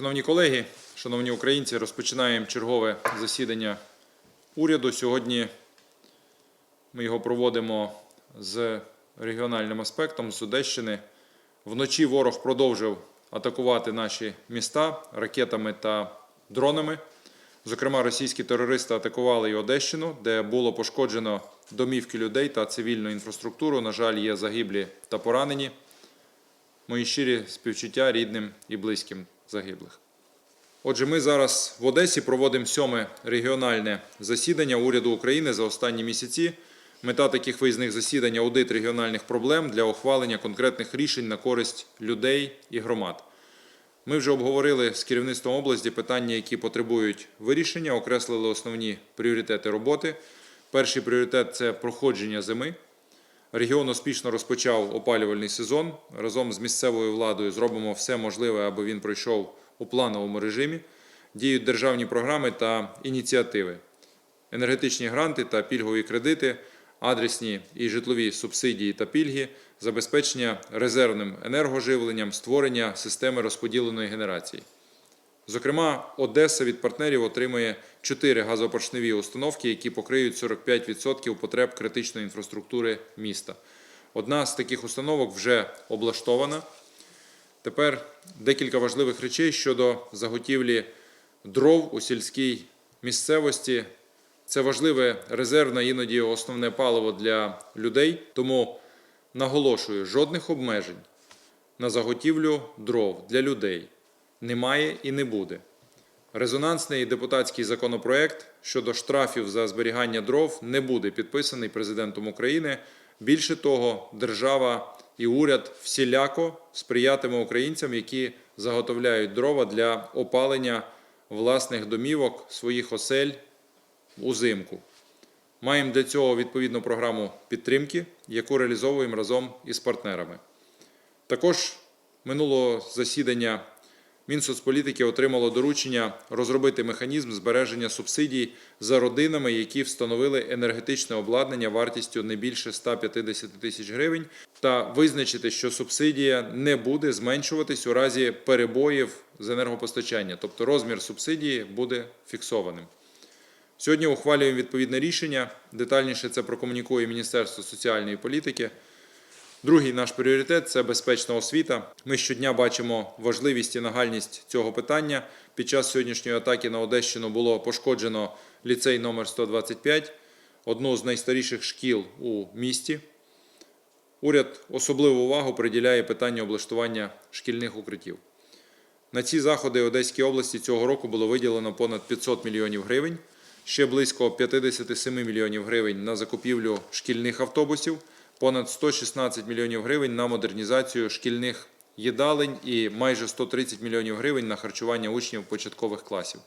Шановні колеги, шановні українці, розпочинаємо чергове засідання уряду. Сьогодні ми його проводимо з регіональним аспектом з Одещини. Вночі ворог продовжив атакувати наші міста ракетами та дронами. Зокрема, російські терористи атакували і Одещину, де було пошкоджено домівки людей та цивільну інфраструктуру. На жаль, є загиблі та поранені. Мої щирі співчуття рідним і близьким загиблих. Отже, ми зараз в Одесі проводимо сьоме регіональне засідання уряду України за останні місяці. Мета таких виїзних засідань аудит регіональних проблем для ухвалення конкретних рішень на користь людей і громад. Ми вже обговорили з керівництвом області питання, які потребують вирішення, окреслили основні пріоритети роботи. Перший пріоритет це проходження зими. Регіон успішно розпочав опалювальний сезон. Разом з місцевою владою зробимо все можливе, аби він пройшов у плановому режимі. Діють державні програми та ініціативи, енергетичні гранти та пільгові кредити, адресні і житлові субсидії та пільги, забезпечення резервним енергоживленням, створення системи розподіленої генерації. Зокрема, Одеса від партнерів отримує 4 газопоршневі установки, які покриють 45% потреб критичної інфраструктури міста. Одна з таких установок вже облаштована. Тепер декілька важливих речей щодо заготівлі дров у сільській місцевості. Це важливе резервне, іноді основне паливо для людей. Тому наголошую, жодних обмежень на заготівлю дров для людей немає і не буде. Резонансний депутатський законопроект щодо штрафів за зберігання дров не буде підписаний президентом України. Більше того, держава і уряд всіляко сприятиме українцям, які заготовляють дрова для опалення власних домівок, своїх осель узимку. Маємо для цього відповідну програму підтримки, яку реалізовуємо разом із партнерами. Також минулого засідання Мінсоцполітики отримало доручення розробити механізм збереження субсидій за родинами, які встановили енергетичне обладнання вартістю не більше 150 тисяч гривень, та визначити, що субсидія не буде зменшуватись у разі перебоїв з енергопостачання, тобто розмір субсидії буде фіксованим. Сьогодні ухвалюємо відповідне рішення. Детальніше це прокомунікує Міністерство соціальної політики. Другий наш пріоритет це безпечна освіта. Ми щодня бачимо важливість і нагальність цього питання. Під час сьогоднішньої атаки на Одещину було пошкоджено ліцей номер 125, одну з найстаріших шкіл у місті. Уряд особливу увагу приділяє питанню облаштування шкільних укриттів. На ці заходи Одеській області цього року було виділено понад 500 мільйонів гривень, ще близько 57 мільйонів гривень на закупівлю шкільних автобусів понад 116 мільйонів гривень на модернізацію шкільних їдалень і майже 130 мільйонів гривень на харчування учнів початкових класів.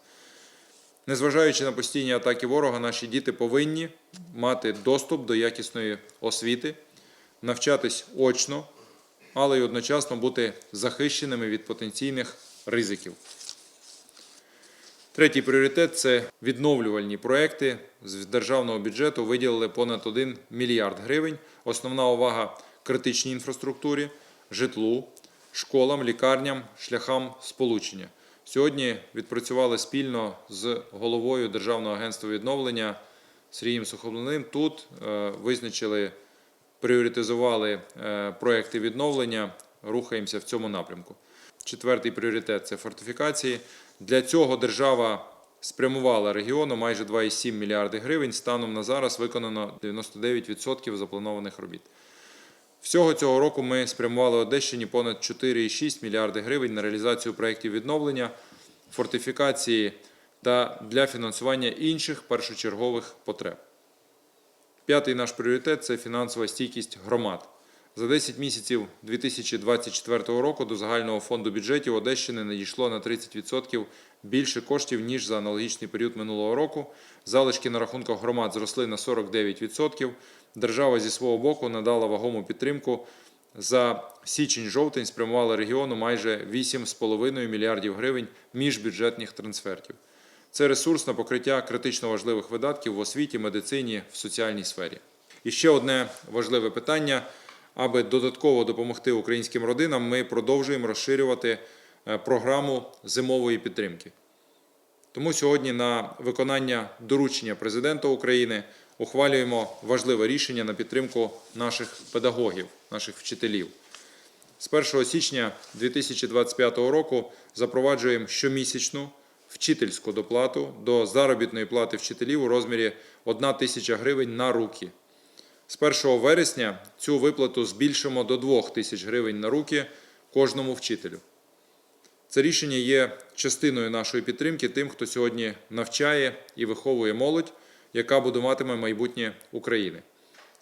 Незважаючи на постійні атаки ворога, наші діти повинні мати доступ до якісної освіти, навчатись очно, але й одночасно бути захищеними від потенційних ризиків. Третій пріоритет це відновлювальні проекти. З державного бюджету виділили понад 1 мільярд гривень. Основна увага критичній інфраструктурі, житлу, школам, лікарням, шляхам сполучення. Сьогодні відпрацювали спільно з головою Державного агентства відновлення Сергієм Сухомлиним. Тут е, визначили, пріоритизували е, проекти відновлення. Рухаємося в цьому напрямку. Четвертий пріоритет це фортифікації. Для цього держава спрямувала регіону майже 2,7 мільярди гривень. Станом на зараз виконано 99% запланованих робіт. Всього цього року ми спрямували Одещині понад 4,6 мільярди гривень на реалізацію проєктів відновлення, фортифікації та для фінансування інших першочергових потреб. П'ятий наш пріоритет це фінансова стійкість громад. За 10 місяців 2024 року до загального фонду бюджетів Одещини надійшло на 30% більше коштів, ніж за аналогічний період минулого року. Залишки на рахунках громад зросли на 49%. Держава зі свого боку надала вагому підтримку. За січень-жовтень спрямувала регіону майже 8,5 мільярдів гривень міжбюджетних трансфертів. Це ресурс на покриття критично важливих видатків в освіті, медицині, в соціальній сфері. І ще одне важливе питання. Аби додатково допомогти українським родинам, ми продовжуємо розширювати е, програму зимової підтримки. Тому сьогодні на виконання доручення президента України ухвалюємо важливе рішення на підтримку наших педагогів, наших вчителів. З 1 січня 2025 року запроваджуємо щомісячну вчительську доплату до заробітної плати вчителів у розмірі 1 тисяча гривень на руки. З 1 вересня цю виплату збільшимо до 2 тисяч гривень на руки кожному вчителю. Це рішення є частиною нашої підтримки тим, хто сьогодні навчає і виховує молодь, яка будуватиме майбутнє України.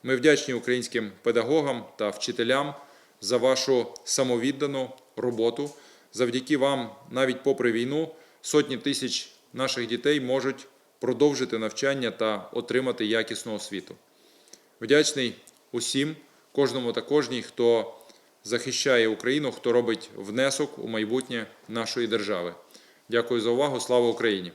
Ми вдячні українським педагогам та вчителям за вашу самовіддану роботу. Завдяки вам, навіть попри війну, сотні тисяч наших дітей можуть продовжити навчання та отримати якісну освіту. Вдячний усім, кожному та кожній, хто захищає Україну, хто робить внесок у майбутнє нашої держави. Дякую за увагу. Слава Україні!